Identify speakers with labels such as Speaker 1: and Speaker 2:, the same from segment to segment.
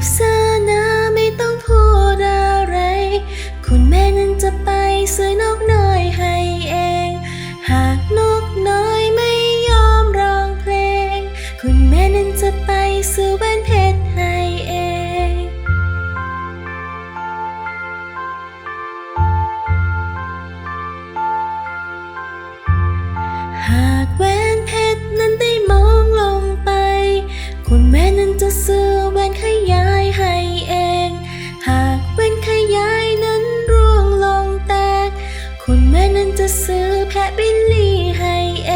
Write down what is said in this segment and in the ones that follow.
Speaker 1: เงียบซะนะไม่ต้องพูดอะไร คุณแม่นั้นจะไปซื้อนกน้อยให้เอง หากนกน้อยไม่ยอมร้องเพลง คุณแม่นั้นจะไปซื้อแว่นเพชรให้เองห บิลลี่ให้เอ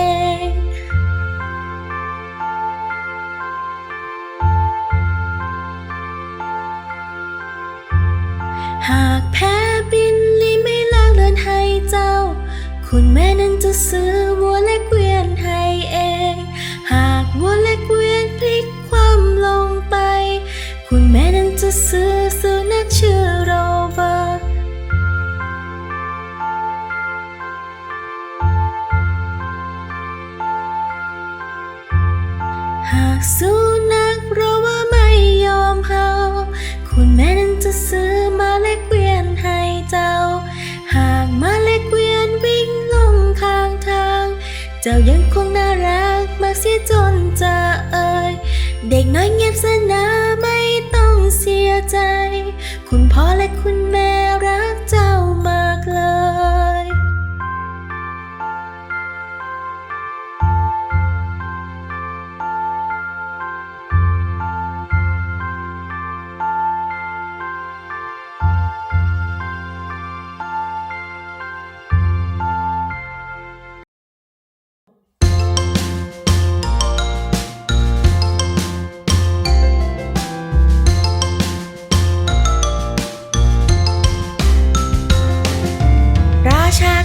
Speaker 1: งหากแพ้บินลีไม่ลากเรือนให้เจ้า คุณแม่นั้นจะซื้อ สุนัขเพราะว่าไม่ยอมเห่าคุณแม่นั้นจะซื้อมาเล็กเกวียนให้เจ้า หากมาเล็กเกวียนวิ่งลงข้างทาง เจ้ายังคงน่ารักมากเสียจนจะเอ่ยเด็กน้อยเงียบสนาไม่ต้องเสียใจ คุณพ่อและคุณแม่รัก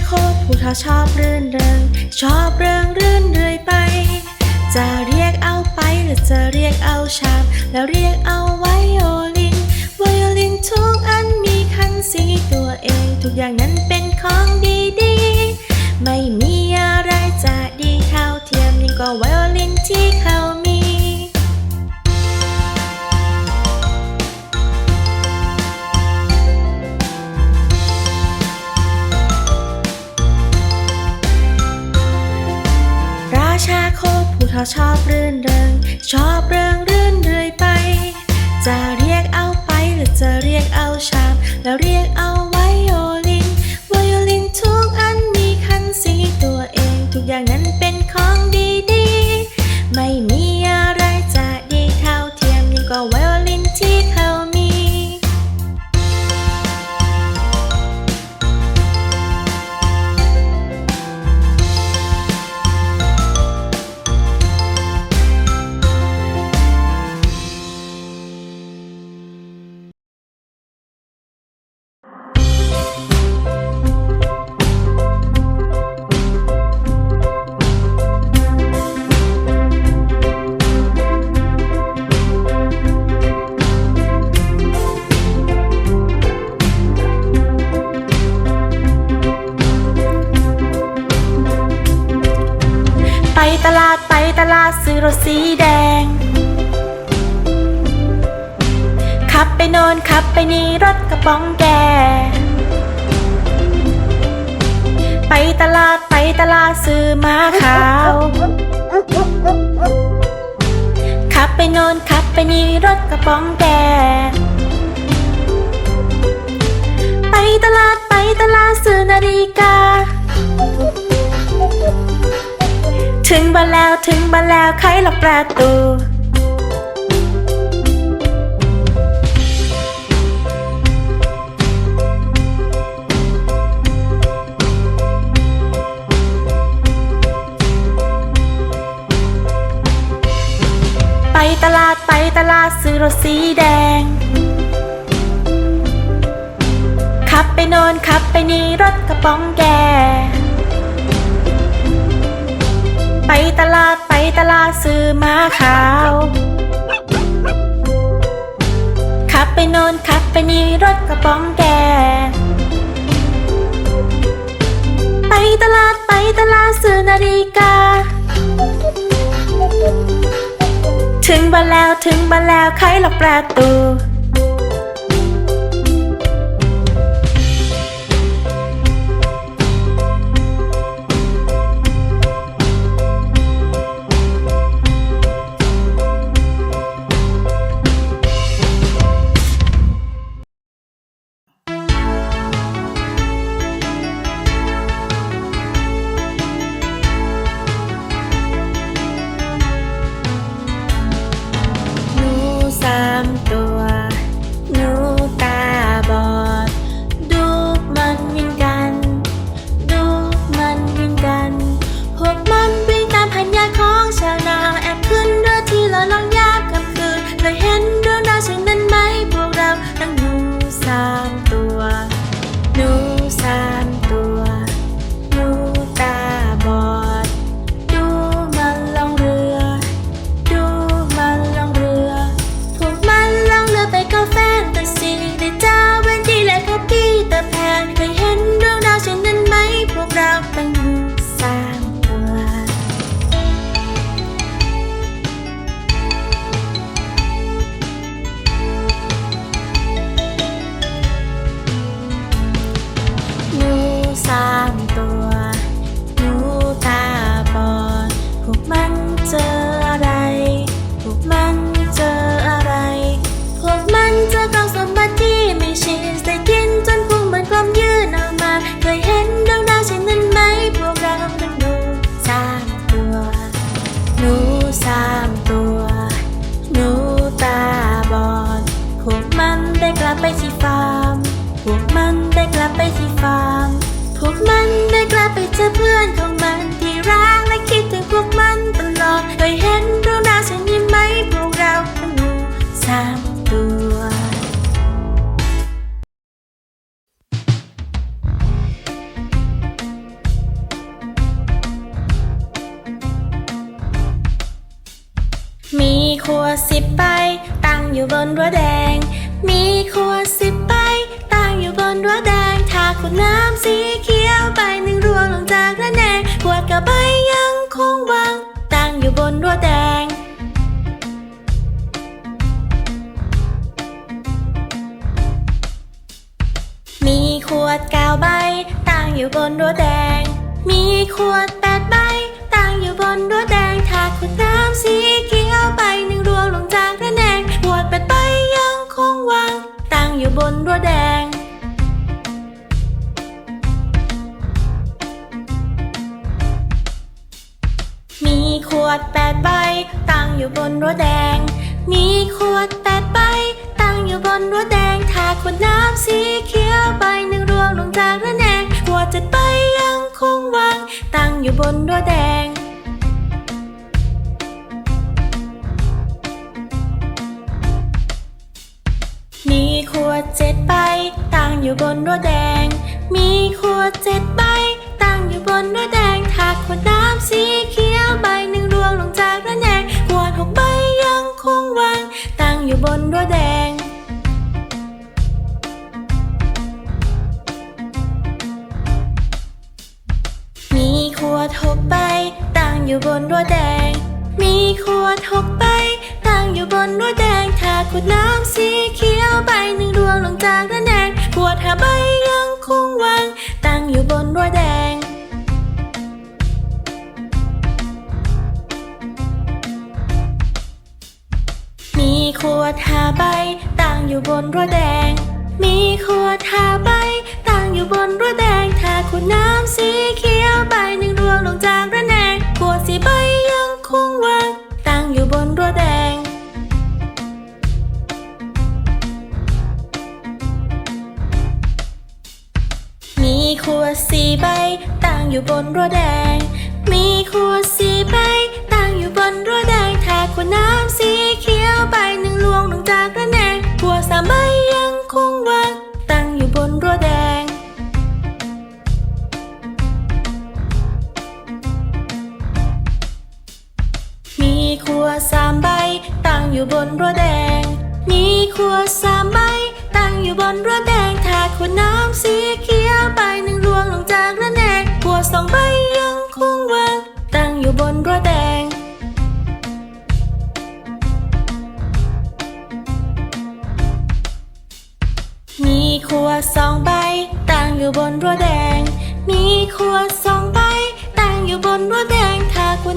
Speaker 1: ราชาโคผู้เฒ่าชอบรื่นเริงชอบเริงรื่นเรื่อยไป จะเรียกเอาไปหรือจะเรียกเอาชามแล้วเรียกเอาไวโอลินไวโอลินทุกอันมีคันสีตัวเอง ทุกอย่างนั้นเป็นของดีๆ ไม่มีอะไรจะดีเท่าเทียมยิ่งกว่าไวโอลินที่เขา เขาชอบรื่นเริง ชอบเริงรื่นเรื่อยไป จะเรียกเอาไปหรือจะเรียกเอาชาม แล้วเรียกเอาไว ตลาดไปตลาดซื้อรถสีแดง ขับไปโนนขับไปนี่รถกระป๋องแก ไปตลาดไปตลาดซื้อม้าขาว ขับไปโนนขับไปนี่รถกระป๋องแก ไปตลาดไปตลาดซื้อนาฬิกา ถึงบ้านแล้วถึงบ้านแล้วใครล็อกประตูไปตลาดไปตลาดซื้อรถสีแดง ขับไปโนนขับไปนี่รถกระป๋องแก ไปตลาดไปตลาดซื้อม้าขาว ขับไปโนนขับไปนี่รถกระป๋องแก ไปตลาดไปตลาดซื้อนาฬิกา ถึงบ้านแล้วถึงบ้านแล้วใครล็อกประตู เจอเพื่อนของมันที่รักและคิดถึงพวกมันตลอดเคยเห็นดวงดาวเช่นนี้ไหมพวกเราทั้งหนูสามตัวมีขวสิบใบตั้งอยู่บนรั้วแดง มีขวสิบใบตั้งอยู่บนรั้วแดงถ้าขวดน้ำสีเขียว จากระแนงขวดกับใบยังคงวางตั้งอยู่บนรั้วแดง มีขวดเก้าใบตั้งอยู่บนรั้วแดง มีขวดแปดใบตั้งอยู่บนรั้วแดงถาขวดน้ำสีเขียวใบหนึ่งร่วงลงจากระแนงขวดแปดใบยังคงวางตั้งอยู่บนรั้วแดง วดแปดใบ ตั้งอยู่บนรั้วแดง มีขวดแปดใบ ตั้งอยู่บนรั้วแดงถ้าขวดน้ำสีเขียวใบหนึ่งร่วงลงจากระแนงขวดเจ็ดใบยังคงวาง ตั้งอยู่บนรั้วแดงมีขวดเจ็ดใบ ตั้งอยู่บนรั้วแดง มีขวดเจ็ดใบ ตั้งอยู่บนรั้วแดงถ้าขวดน้ำสีเขียวใบหนึ่ง ขวดหกใบยังคงวาง ตั้งอยู่บนรั้วแดง มีขวดหกใบตั้งอยู่บนรั้วแดง มีขวดหกใบตั้งอยู่บนรั้วแดงถ้าขวดน้ำสีเขียวใบหนึ่งรวงลงจากระแนงขวดห้าใบยังคงวาง ตั้งอยู่บนรั้วแดง ดหาใบตั้งอยู่บนรั้วแดง มีขวดหาใบตั้งอยู่บนรั้วแดง ถ้าขวดน้ำสีเขียวใบหนึ่งรวงลงจากระแนงขวดสีใบยังคงวางตั้งอยู่บนรั้วแดง มีขวดสีใบตั้งอยู่บนรั้วแดง มีขวดสีใบตั้งอยู่บนรั้วแดง ถ้าขวดน้ำสี จากระแนงขวสามใบยังคงวางตั้งอยู่บนรั้วแดง มีขวสามใบ ตั้งอยู่บนรั้วแดง มีขวสามใบ ตั้งอยู่บนรั้วแดงถ้าขวดน้ำสีเขียวใบหนึ่งรวงลงจากระแนงขวสองใบยังคงวางตั้งอยู่บนรั้วแดง สองใบตั้งอยู่บนรั้วแดง มีครัวสองใบตั้งอยู่บนรั้วแดงถ้าคุณ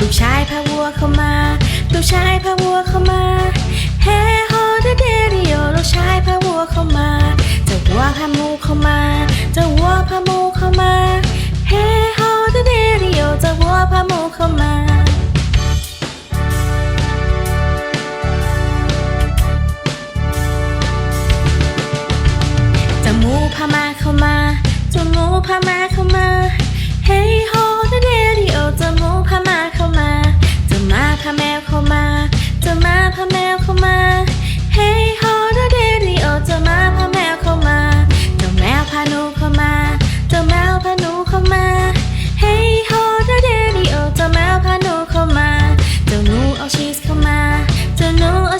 Speaker 1: ลูกชายพาวัวเข้ามา ลูกชายพาวัวเข้ามาเฮฮอเดเดริโอลูกชายพาวัวเข้ามา เจ้าวัวพามูเข้ามา เจ้าวัวพามู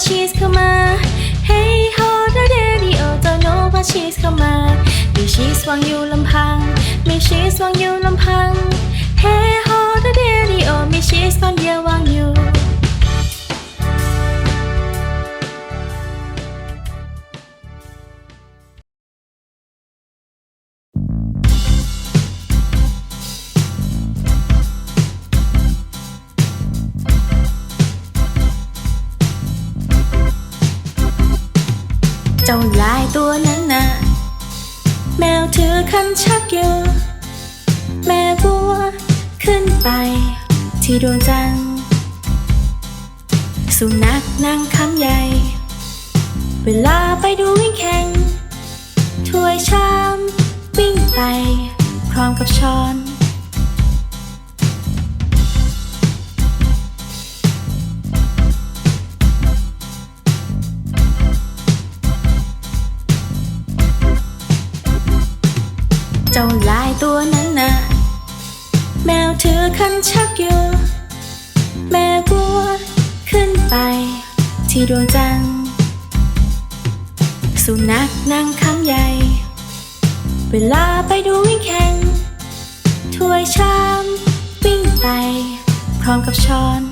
Speaker 1: she's come on Hey ho the radio don't know what she's come on มี she's วางอยู่ลำพัง มี she's วางอยู่ลำพัง Hey ho the radio มี she's คนเดียววางอยู่ คันชักอยู่ แม่บัวขึ้นไป ที่ดวงจันทร์สุนัขนั่งคำใหญ่ เวลาไปดูวิ่งแข่งถ้วยชาม วิ่งไป พร้อมกับช้อน จ้าลายตัวนั้นนะแมวถือคันชักอยู่ แม่กลัวขึ้นไป ที่ดวงจันทร์สุนัขนั่งคำใหญ่ เวลาไปดูวิ่งแข่งถ้วยชามวิ่งไป พร้อมกับช้อน